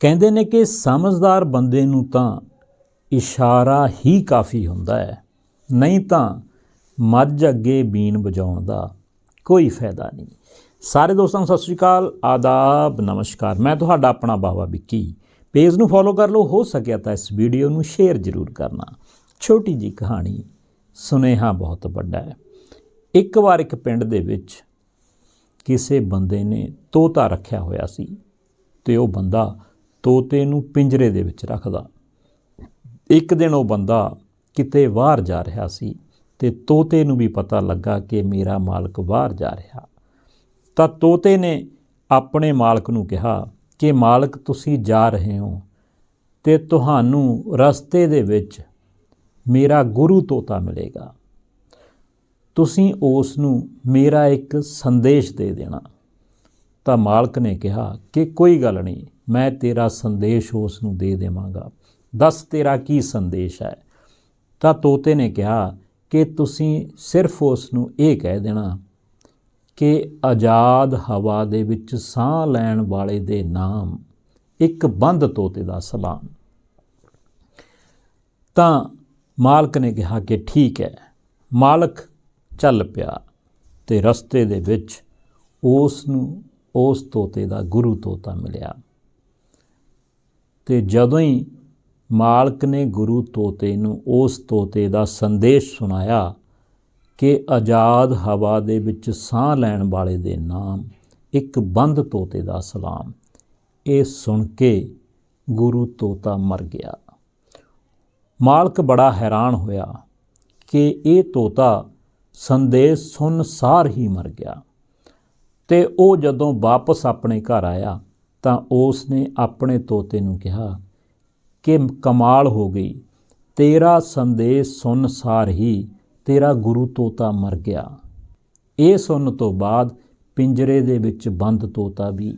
ਕਹਿੰਦੇ ਨੇ ਕਿ ਸਮਝਦਾਰ ਬੰਦੇ ਨੂੰ ਤਾਂ ਇਸ਼ਾਰਾ ਹੀ ਕਾਫੀ ਹੁੰਦਾ ਹੈ, ਨਹੀਂ ਤਾਂ ਮੱਝ ਅੱਗੇ ਬੀਨ ਵਜਾਉਣ ਦਾ ਕੋਈ ਫਾਇਦਾ ਨਹੀਂ। ਸਾਰੇ ਦੋਸਤਾਂ ਨੂੰ ਸਤਿ ਸ਼੍ਰੀ ਅਕਾਲ, ਆਦਾਬ, ਨਮਸਕਾਰ। ਮੈਂ ਤੁਹਾਡਾ ਆਪਣਾ ਬਾਵਾ ਵਿੱਕੀ। ਪੇਜ ਨੂੰ ਫੋਲੋ ਕਰ ਲਓ, ਹੋ ਸਕਿਆ ਤਾਂ ਇਸ ਵੀਡੀਓ ਨੂੰ ਸ਼ੇਅਰ ਜ਼ਰੂਰ ਕਰਨਾ। ਛੋਟੀ ਜੀ ਕਹਾਣੀ ਸੁਨੇਹਾ ਬਹੁਤ ਵੱਡਾ ਹੈ। ਇੱਕ ਵਾਰ ਇੱਕ ਪਿੰਡ ਦੇ ਵਿੱਚ ਕਿਸੇ ਬੰਦੇ ਨੇ ਤੋਤਾ ਰੱਖਿਆ ਹੋਇਆ ਸੀ ਤੇ ਉਹ ਬੰਦਾ ਤੋਤੇ ਨੂੰ ਪਿੰਜਰੇ ਦੇ ਵਿੱਚ ਰੱਖਦਾ। ਇੱਕ ਦਿਨ ਉਹ ਬੰਦਾ ਕਿਤੇ ਬਾਹਰ ਜਾ ਰਿਹਾ ਸੀ ਤੇ ਤੋਤੇ ਨੂੰ ਵੀ ਪਤਾ ਲੱਗਾ ਕਿ ਮੇਰਾ ਮਾਲਕ ਬਾਹਰ ਜਾ ਰਿਹਾ। ਤਾਂ ਤੋਤੇ ਨੇ ਆਪਣੇ ਮਾਲਕ ਨੂੰ ਕਿਹਾ ਕਿ, ਮਾਲਕ, ਤੁਸੀਂ ਜਾ ਰਹੇ ਹੋ ਤੇ ਤੁਹਾਨੂੰ ਰਸਤੇ ਦੇ ਵਿੱਚ ਮੇਰਾ ਗੁਰੂ ਤੋਤਾ ਮਿਲੇਗਾ। ਤੁਸੀਂ ਉਸ ਨੂੰ ਮੇਰਾ ਇੱਕ ਸੰਦੇਸ਼ ਦੇ ਦੇਣਾ। ਤਾਂ ਮਾਲਕ ਨੇ ਕਿਹਾ ਕਿ ਕੋਈ ਗੱਲ ਨਹੀਂ, ਮੈਂ ਤੇਰਾ ਸੰਦੇਸ਼ ਉਸ ਨੂੰ ਦੇ ਦੇਵਾਂਗਾ। ਦੱਸ ਤੇਰਾ ਕੀ ਸੰਦੇਸ਼ ਹੈ? ਤਾਂ ਤੋਤੇ ਨੇ ਕਿਹਾ ਕਿ ਤੁਸੀਂ ਸਿਰਫ ਉਸ ਨੂੰ ਇਹ ਕਹਿ ਦੇਣਾ ਕਿ ਆਜ਼ਾਦ ਹਵਾ ਦੇ ਵਿੱਚ ਸਾਹ ਲੈਣ ਵਾਲੇ ਦੇ ਨਾਮ ਇੱਕ ਬੰਦ ਤੋਤੇ ਦਾ ਸਲਾਮ। ਤਾਂ ਮਾਲਕ ਨੇ ਕਿਹਾ ਕਿ ਠੀਕ ਹੈ, ਮਾਲਕ ਚੱਲ ਪਿਆ ਤੇ ਰਸਤੇ ਦੇ ਵਿੱਚ ਉਸ ਨੂੰ ਉਸ ਤੋਤੇ ਦਾ ਗੁਰੂ ਤੋਤਾ ਮਿਲਿਆ। ਤੇ ਜਦੋਂ ਹੀ ਮਾਲਕ ਨੇ ਗੁਰੂ ਤੋਤੇ ਨੂੰ ਉਸ ਤੋਤੇ ਦਾ ਸੰਦੇਸ਼ ਸੁਣਾਇਆ ਕਿ ਆਜ਼ਾਦ ਹਵਾ ਦੇ ਵਿੱਚ ਸਾਹ ਲੈਣ ਵਾਲੇ ਦੇ ਨਾਮ ਇੱਕ ਬੰਦ ਤੋਤੇ ਦਾ ਸਲਾਮ, ਇਹ ਸੁਣ ਕੇ ਗੁਰੂ ਤੋਤਾ ਮਰ ਗਿਆ। ਮਾਲਕ ਬੜਾ ਹੈਰਾਨ ਹੋਇਆ ਕਿ ਇਹ ਤੋਤਾ ਸੰਦੇਸ਼ ਸੁਣ ਸਾਰ ਹੀ ਮਰ ਗਿਆ। ਤੇ ਉਹ ਜਦੋਂ ਵਾਪਸ ਆਪਣੇ ਘਰ ਆਇਆ ਤਾਂ ਉਸ ਨੇ ਆਪਣੇ ਤੋਤੇ ਨੂੰ ਕਿਹਾ ਕਿ ਕਮਾਲ ਹੋ ਗਈ, ਤੇਰਾ ਸੰਦੇਸ਼ ਸੁਣ ਸਾਰ ਹੀ ਤੇਰਾ ਗੁਰੂ ਤੋਤਾ ਮਰ ਗਿਆ। ਇਹ ਸੁਣਨ ਤੋਂ ਬਾਅਦ ਪਿੰਜਰੇ ਦੇ ਵਿੱਚ ਬੰਦ ਤੋਤਾ ਵੀ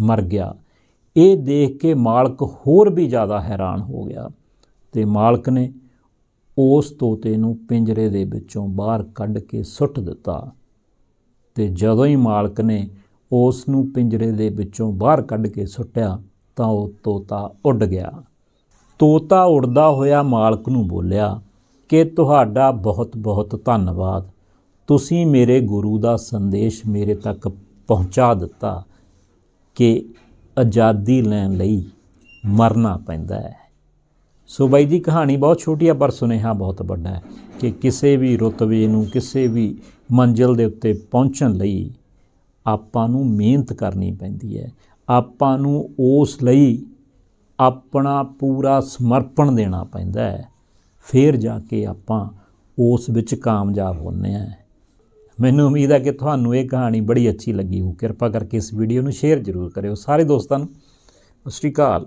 ਮਰ ਗਿਆ। ਇਹ ਦੇਖ ਕੇ ਮਾਲਕ ਹੋਰ ਵੀ ਜ਼ਿਆਦਾ ਹੈਰਾਨ ਹੋ ਗਿਆ ਤੇ ਮਾਲਕ ਨੇ ਉਸ ਤੋਤੇ ਨੂੰ ਪਿੰਜਰੇ ਦੇ ਵਿੱਚੋਂ ਬਾਹਰ ਕੱਢ ਕੇ ਸੁੱਟ ਦਿੱਤਾ। ਤੇ ਜਦੋਂ ਹੀ ਮਾਲਕ ਨੇ ਉਸ ਨੂੰ ਪਿੰਜਰੇ ਦੇ ਵਿੱਚੋਂ ਬਾਹਰ ਕੱਢ ਕੇ ਸੁੱਟਿਆ ਤਾਂ ਉਹ ਤੋਤਾ ਉੱਡ ਗਿਆ। ਤੋਤਾ ਉੱਡਦਾ ਹੋਇਆ ਮਾਲਕ ਨੂੰ ਬੋਲਿਆ, ਕਿ ਤੁਹਾਡਾ ਬਹੁਤ ਬਹੁਤ ਧੰਨਵਾਦ। ਤੁਸੀਂ ਮੇਰੇ ਗੁਰੂ ਦਾ ਸੰਦੇਸ਼ ਮੇਰੇ ਤੱਕ ਪਹੁੰਚਾ ਦਿੱਤਾ ਕਿ ਆਜ਼ਾਦੀ ਲੈਣ ਲਈ ਮਰਨਾ ਪੈਂਦਾ ਹੈ। ਸੋ ਬਾਈ ਜੀ, ਕਹਾਣੀ ਬਹੁਤ ਛੋਟੀ ਆ, ਪਰ ਸੁਨੇਹਾ ਬਹੁਤ ਵੱਡਾ ਹੈ ਕਿ ਕਿਸੇ ਵੀ ਰੁਤਬੇ ਨੂੰ, ਕਿਸੇ ਵੀ ਮੰਜ਼ਿਲ ਦੇ ਉੱਤੇ ਪਹੁੰਚਣ ਲਈ ਆਪਾਂ ਨੂੰ ਮਿਹਨਤ ਕਰਨੀ ਪੈਂਦੀ ਹੈ। ਆਪਾਂ ਨੂੰ ਉਸ ਲਈ ਆਪਣਾ ਪੂਰਾ ਸਮਰਪਣ ਦੇਣਾ ਪੈਂਦਾ ਹੈ। ਫਿਰ ਜਾ ਕੇ ਆਪਾਂ ਉਸ ਵਿੱਚ ਕਾਮਯਾਬ ਹੁੰਦੇ ਆ ਮੈਨੂੰ ਉਮੀਦ ਹੈ ਕਿ ਤੁਹਾਨੂੰ ਇਹ ਕਹਾਣੀ ਬੜੀ ਅੱਛੀ ਲੱਗੀ ਹੋ ਕਿਰਪਾ ਕਰਕੇ ਇਸ ਵੀਡੀਓ ਨੂੰ ਸ਼ੇਅਰ ਜ਼ਰੂਰ ਕਰਿਓ। ਸਾਰੇ ਦੋਸਤਾਂ ਨੂੰ, ਸਤਿ ਸ਼੍ਰੀ ਅਕਾਲ।